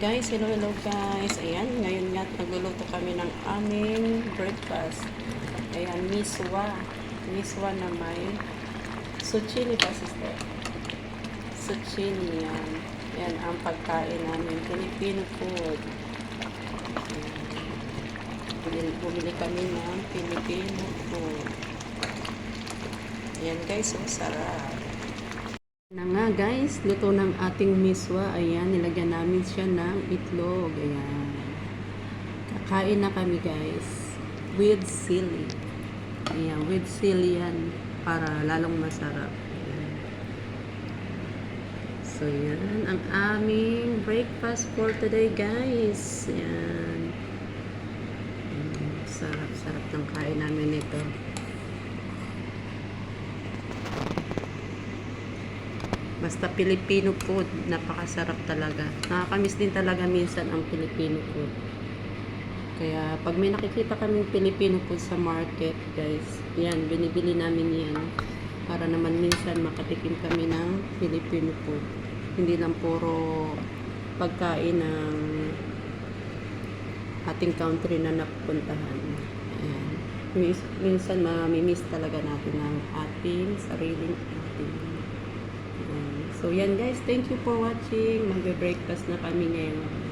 guys, hello hello guys. Ayan, ngayon nga nagluluto kami ng aming breakfast. Ayan, miswa. Miswa na may zucchini ba sister? Zucchini yan. Yan ang pagkain namin. Filipino food. Bumili, bumili kami ng Filipino food. Ayan guys, so sarap. Na nga guys, luto ng ating miswa. Ayan, nilagyan namin siya ng itlog. Ayan. Kakain na kami guys. With sili. Ayan, with sili yan. Para lalong masarap. Ayan. So yan, ang aming breakfast for today guys. Ayan. Sarap-sarap ng kain namin ito. Basta Filipino food, napakasarap talaga. Nakakamiss din talaga minsan ang Filipino food. Kaya pag may nakikita kaming Filipino food sa market, guys, yan, binibili namin yan. Para naman minsan makatikim kami ng Filipino food. Hindi lang puro pagkain ng ating country na napupuntahan. Ayan. Minsan mamimiss talaga natin ang ating sariling ating. So yan guys, thank you for watching. Magbe-breakfast na kami ngayon.